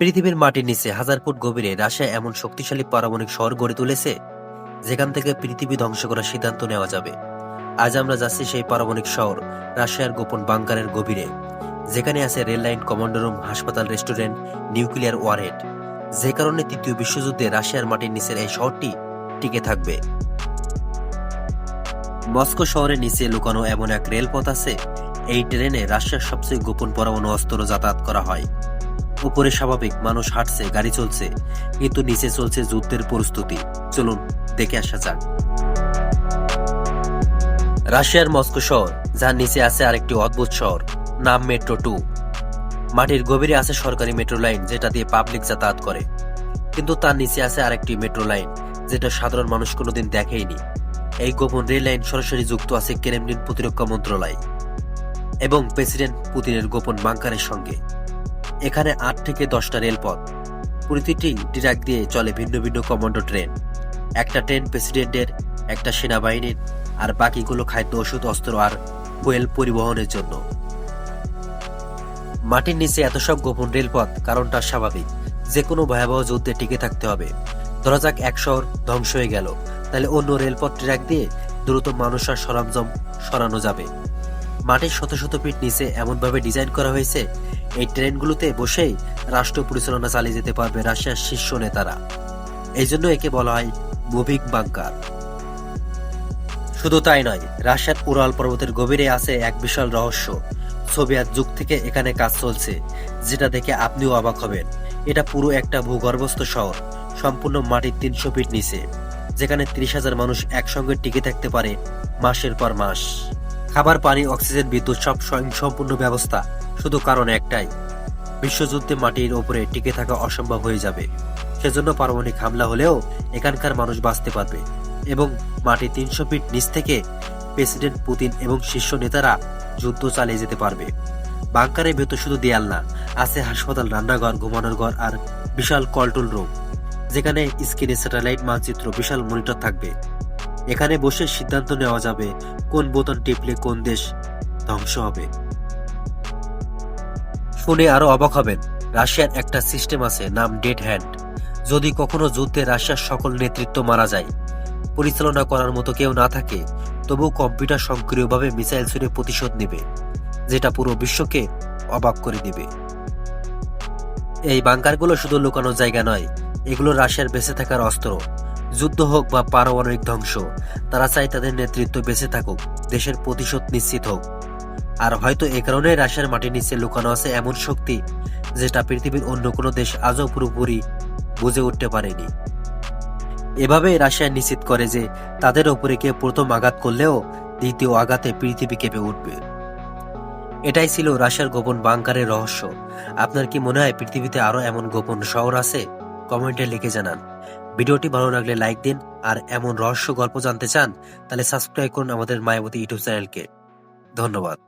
পৃথিবীর মাটির নিচে হাজার ফুট গভীরে রাশিয়া এমন শক্তিশালী পারমাণবিক শহর গড়ে তুলেছে, যেখান থেকে পৃথিবী ধ্বংস করার সিদ্ধান্ত নেওয়া যাবে। আজ আমরা যাচ্ছি সেই পারমাণবিক শহর, রাশিয়ার গোপন বাংকারের গভীরে, যেখানে আছে রেল লাইন কমান্ডো রুম, হাসপাতাল, রেস্টুরেন্ট, নিউক্লিয়ার ওয়ারহেড। যে কারণে তৃতীয় বিশ্বযুদ্ধে রাশিয়ার মাটির নিচের এই শহরটি টিকে থাকবে। মস্কো শহরের নিচে লুকানো এমন এক রেলপথ আছে, এই ট্রেনে রাশিয়ার সবচেয়ে গোপন পরমাণু অস্ত্র যাতায়াত করা হয়। উপরে স্বাভাবিক, মানুষ হাঁটছে, গাড়ি চলছে, কিন্তু নিচে চলছে যুদ্ধের প্রস্তুতি। চলুন, দেখে আসা যাক। রাশিয়ার মস্কো শহর, যার নিচে আছে আরেকটি অদ্ভুত শহর, নাম মেট্রো টু। মাটির গভীরে আছে সরকারি মেট্রো লাইন, যেটা দিয়ে পাবলিক যাতায়াত করে। কিন্তু তার নিচে আছে আরেকটি মেট্রো লাইন, যেটা সাধারণ মানুষ কোনোদিন দেখেইনি। এই গোপন রেল লাইন সরাসরি যুক্ত আছে ক্রেমলিন প্রতিরক্ষা মন্ত্রণালয় এবং প্রেসিডেন্ট পুতিনের গোপন বাংকারের সঙ্গে। এখানে আট থেকে দশটা রেলপথ। প্রতিটি ট্র্যাক দিয়ে চলে ভিন্ন ভিন্ন কমান্ডো ট্রেন। একটা ট্রেন প্রেসিডেন্টের, একটা সেনাবাহিনীর, আর বাকিগুলো খাদ্য ওষুধ, অস্ত্র আর ফুয়েল পরিবহনের জন্য। মাটির নিচে এত সব গোপন রেলপথ, কারণটা স্বাভাবিক। যে কোনো ভয়াবহ যুদ্ধে টিকে থাকতে হবে। ধরা যাক এক শহর ধ্বংস হয়ে গেল, তাহলে অন্য রেলপথ ট্র্যাক দিয়ে দ্রুত মানুষ আর সরঞ্জাম সরানো যাবে। মাটির শত শত ফিট নিচে এমনভাবে ডিজাইন করা হয়েছে, এই ট্রেনগুলোতে বসেই রাষ্ট্র পরিচালনা চালিয়ে যেতে পারবে রাশিয়ার শীর্ষ নেতারা। এই জন্য একে বলা হয় মুভিং বাংকার। শুধু তাই নয়, রাশিয়ার উরাল পর্বতের গভীরে আছে এক বিশাল রহস্য। সোভিয়েত যুগ থেকে এখানে কাজ চলছে, যেটা দেখে আপনিও অবাক হবেন। এটা পুরো একটা ভূগর্ভস্থ শহর, সম্পূর্ণ মাটির তিনশো ফিট নিচে, যেখানে ত্রিশ হাজার মানুষ একসঙ্গে টিকে থাকতে পারে মাসের পর মাস। খাবার, পানি, অক্সিজেন, বিদ্যুৎ সব স্বয়ংসম্পূর্ণ ব্যবস্থা। শুধু কারণ একটাই, বিশ্বযুদ্ধে মাটির ওপরে টিকে থাকা অসম্ভব হয়ে যাবে। সেজন্য পারমাণবিক হামলা হলেও এখানকার মানুষ বাঁচতে পারবে। এবং মাটি তিনশো ফিট নিচ থেকে প্রেসিডেন্ট পুতিন এবং শীর্ষ নেতারা যুদ্ধ চালিয়ে যেতে পারবে। বাংকারের ভেতর শুধু দেয়াল না, আছে হাসপাতাল, রান্নাঘর, ঘুমানোর ঘর আর বিশাল কন্ট্রোল রুম, যেখানে স্ক্রিনে স্যাটেলাইট মানচিত্র, বিশাল মনিটর থাকবে। এখানে বসে সিদ্ধান্ত নেওয়া যাবে কোন বোতাম টিপলে কোন দেশ ধ্বংস হবে। শুনে আরও অবাক হবেন। রাশিয়ার একটা সিস্টেম আছে, নাম ডেড হ্যান্ড। যদি কখনো যুদ্ধে রাশিয়ার সকল নেতৃত্ব মারা যায়, পরিচালনা করার মতো কেউ না থাকে, তবু কম্পিউটার সক্রিয়ভাবে মিসাইল ছুড়ে প্রতিশোধ নেবে, যেটা পুরো বিশ্বকে অবাক করে দিবে। এই বাংকারগুলো শুধু লুকানোর জায়গা নয়, এগুলো রাশিয়ার বেঁচে থাকার অস্ত্র। যুদ্ধ হোক বা পারমাণবিক ধ্বংস, তারা চায় তাদের নেতৃত্ব বেঁচে থাকুক, দেশের প্রতিশোধ নিশ্চিত হোক। আর হয়তো এ কারণে রাশিয়ার মাটির নিচে লুকানো আছে এমন শক্তি, যেটা পৃথিবীর অন্য কোনো দেশ আজও পুরোপুরি বুঝে উঠতে পারেনি। এভাবে রাশিয়া নিশ্চিত করে যে তাদের ওপরে কেউ প্রথম আঘাত করলেও দ্বিতীয় আঘাতে পৃথিবী কেঁপে উঠবে। এটাই ছিল রাশিয়ার গোপন বাংকারের রহস্য। আপনার কি মনে হয় পৃথিবীতে আরও এমন গোপন শহর আছে? কমেন্টে লিখে জানান। ভিডিওটি ভালো লাগলে লাইক দিন, আর এমন রহস্য গল্প জানতে চান, তাহলে সাবস্ক্রাইব করুন আমাদের মায়াবতী ইউটিউব চ্যানেলকে। ধন্যবাদ।